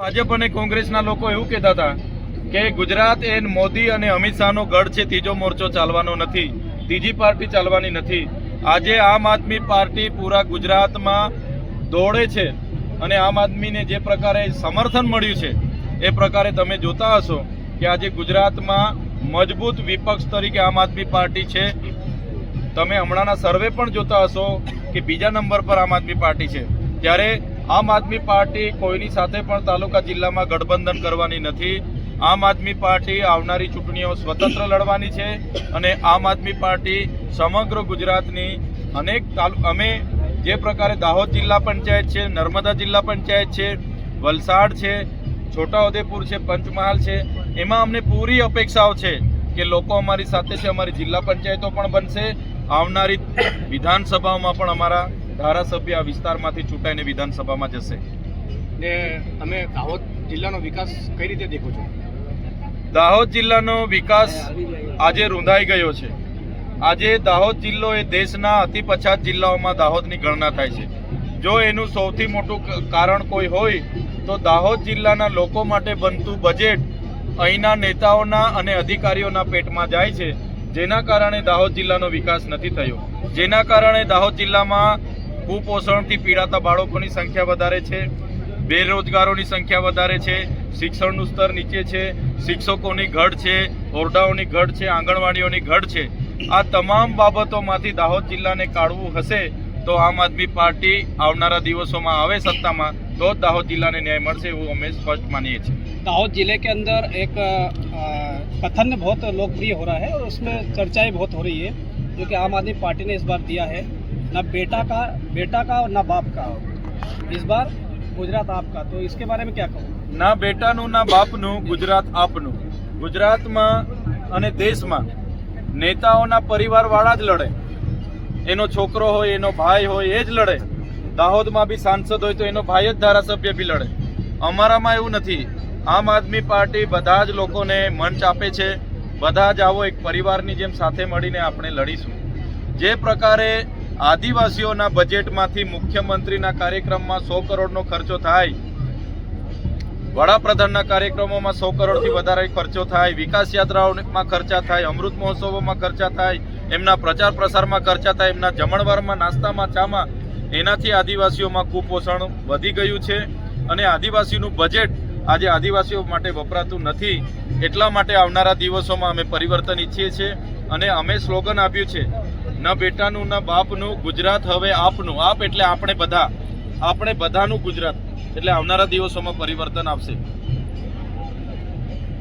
ભાજપ અને કોંગ્રેસના લોકો એવું કહેતા હતા કે ગુજરાત એ મોદી અને અમિત શાહનો ગઢ છે, ત્રીજો મોરચો ચાલવાનો નથી, ત્રીજી પાર્ટી ચાલવાની નથી. આજે આમ આદમી પાર્ટી પૂરા ગુજરાતમાં દોડે છે અને આમ આદમીને જે પ્રકારે સમર્થન મળ્યું છે, એ પ્રકારે તમે જોતા હશો કે આજે ગુજરાતમાં મજબૂત વિપક્ષ તરીકે આમ આદમી પાર્ટી છે. તમે હમણાંના સર્વે પણ જોતા હશો કે બીજા નંબર પર આમ આદમી પાર્ટી છે. ત્યારે આમ આદમી પાર્ટી કોઈની સાથે પણ તાલુકા જિલ્લામાં ગઠબંધન કરવાની નથી. આમ આદમી પાર્ટી આવનારી ચૂંટણીઓ સ્વતંત્ર લડવાની છે અને આમ આદમી પાર્ટી સમગ્ર ગુજરાતની અનેક તાલુ, અમે જે પ્રકારે દાહોદ જિલ્લા પંચાયત છે, નર્મદા જિલ્લા પંચાયત છે, વલસાડ છે, છોટાઉદેપુર છે, પંચમહાલ છે, એમાં અમને પૂરી અપેક્ષાઓ છે કે લોકો અમારી સાથે છે, અમારી જિલ્લા પંચાયતો પણ બનશે. આવનારી વિધાનસભાઓમાં પણ અમારા ધારાસભ્ય આ વિસ્તારમાંથી ચૂંટાઈને વિધાનસભામાં જશે. ને તમે દાહોદ જિલ્લાનો વિકાસ કઈ રીતે દેખો છો? દાહોદ જિલ્લાનો વિકાસ આજે રૂંધાઈ ગયો છે. આજે દાહોદ જિલ્લો એ દેશના અતિ પછાત જિલ્લાઓમાં દાહોદની ગણના થાય છે. જો એનું સૌથી મોટું કારણ કોઈ હોય તો દાહોદ જિલ્લાના લોકો માટે બનતું બજેટ અહીંના નેતાઓના અને અધિકારીઓના પેટમાં જાય છે. જેના કારણે દાહોદ જિલ્લાનો વિકાસ નથી થયો. જેના કારણે દાહોદ જિલ્લામાં કુપોષણથી પીડાતા બાળકોની સંખ્યા વધારે છે બેરોજગારોની સંખ્યા વધારે છે શિક્ષણનું સ્તર નીચે છે શિક્ષકોની ઘટ છે ઓરડાઓની ઘટ છે આંગણવાડીઓની ઘટ છે આ તમામ બાબતોમાંથી દાહોદ જિલ્લાને કાઢવું હશે તો આમ આદમી પાર્ટી આવનારા દિવસોમાં આવે સત્તામાં તો જ દાહોદ જિલ્લાને ન્યાય મળશે એવું અમે સ્પષ્ટ માનીએ છીએ दाहोद जिले के अंदर एक अ, कथन बहुत लोकप्रिय हो रहा है और उसमें चर्चाएं बहुत हो रही है जो कि आम आदमी पार्टी ने इस बार दिया है ना बेटा का बेटा का और ना बाप का इस बार गुजरात आपका तो इसके बारे में क्या कहो ના બેટાનું ના બાપનું ગુજરાત આપનું ગુજરાતમાં અને દેશમાં નેતાઓના પરિવારવાળા જ લડે એનો છોકરો હોય એનો ભાઈ હોય એ જ લડે દાહોદમાં બી સાંસદ હોય તો એનો ભાઈ જ ધારાસભ્ય બી લડે અમારામાં એવું નથી આમ આદમી પાર્ટી બધા જ લોકોને મંચ આપે છે બધા જ આવો એક પરિવારની જેમ સાથે મળીને આપણે લડીશું જે પ્રકારે આદિવાસીઓના બજેટમાંથી મુખ્યમંત્રીના કાર્યક્રમમાં સો કરોડનો ખર્ચો થાય. વડાપ્રધાનના કાર્યક્રમોમાં સો કરોડથી વધારે ખર્ચો થાય. વિકાસ યાત્રાઓમાં ખર્ચા થાય. અમૃત મહોત્સવોમાં ખર્ચા થાય. એમના પ્રચાર પ્રસારમાં ખર્ચા થાય. એમના જમણવારમાં, નાસ્તામાં, ચામાં. એનાથી આદિવાસીઓમાં કુપોષણ વધી ગયું છે અને આદિવાસીનું બજેટ આજે આદિવાસીઓ માટે વપરાતું નથી. એટલા માટે આવનારા દિવસોમાં અમે પરિવર્તન ઈચ્છીએ છીએ અને અમે સ્લોગન આપ્યું છે ન બેટાનું, ના બાપનું, ગુજરાત હવે આપનું. આપ એટલે આપણે બધા. આપણે બધાનું ગુજરાત. એટલે આવનારા દિવસોમાં પરિવર્તન આવશે.